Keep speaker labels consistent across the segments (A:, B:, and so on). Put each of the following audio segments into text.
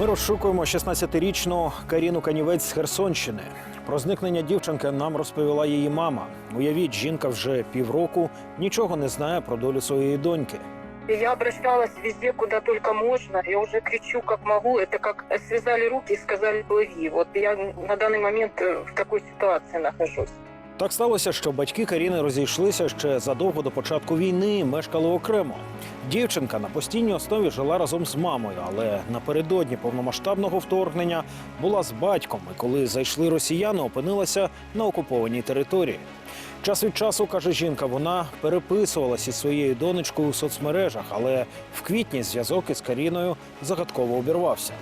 A: Ми розшукуємо 16-річну Каріну Канівець з Херсонщини. Про зникнення дівчинки нам розповіла її мама. Уявіть, жінка вже півроку нічого не знає про долю своєї доньки.
B: И Я обращалась везде, куда только можно. Я уже кричу, как могу. Это как связали руки и сказали «плыви». Вот я на данный момент э, в такой ситуации нахожусь.
A: Так сталося, що батьки Каріни розійшлися ще задовго до початку війни, і мешкали окремо. Дівчинка на постійній основі жила разом з мамою, але напередодні повномасштабного вторгнення була з батьком. І коли зайшли росіяни, опинилася на окупованій території. Час від часу, каже жінка, вона переписувалася із своєю донечкою у соцмережах, але в квітні зв'язок із Каріною загадково обірвався.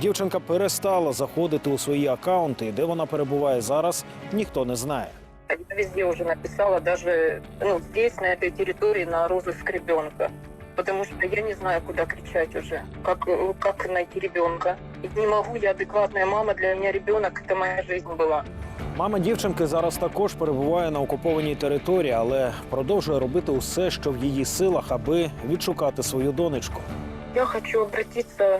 A: Дівчинка перестала заходити у свої акаунти, і де вона перебуває зараз, ніхто не знає.
B: Я везде уже написала, даже ну, здесь, на этой территории, на розыск ребенка Потому что я не знаю, куда кричать уже, как, э, как найти ребенка. И не могу, я адекватная мама, для меня ребенок это моя жизнь была.
A: Мама дівчинки зараз також перебуває на окупованій території, але продовжує робити усе, що в її силах, аби відшукати свою донечку.
B: Я хочу обратиться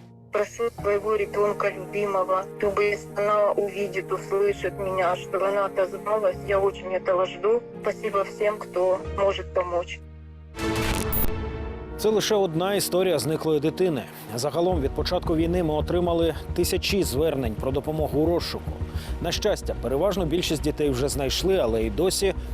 B: Прошу своего ребенка любимого, чтобы если она увидит, услышит меня, чтобы она отозвалась. Я очень этого жду. Спасибо всем, кто может помочь.
A: Це лише одна історія зниклої дитини. Загалом від початку війни ми отримали тисячі звернень про допомогу у розшуку. На щастя, переважно більшість дітей вже знайшли, але й досі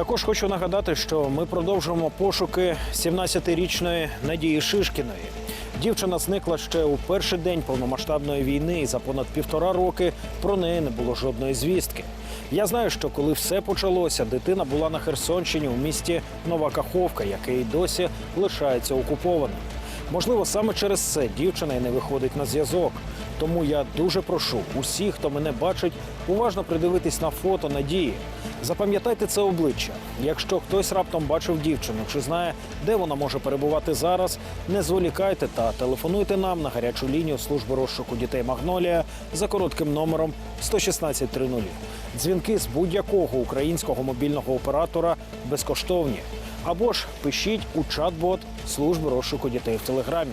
A: Також хочу нагадати, що ми продовжуємо пошуки 17-річної Надії Шишкіної. Дівчина зникла ще у перший день повномасштабної війни, і за понад півтора роки про неї не було жодної звістки. Я знаю, що коли все почалося, дитина була на Херсонщині у місті Нова Каховка, яке й досі лишається окупованим. Можливо, саме через це дівчина й не виходить на зв'язок. Тому я дуже прошу усіх, хто мене бачить, уважно придивитись на фото Надії. Запам'ятайте це обличчя. Якщо хтось раптом бачив дівчину чи знає, де вона може перебувати зараз, не зволікайте та телефонуйте нам на гарячу лінію служби розшуку дітей Магнолія за коротким номером 11630. Дзвінки з будь-якого українського мобільного оператора безкоштовні. Або ж пишіть у чат-бот служби розшуку дітей в телеграмі.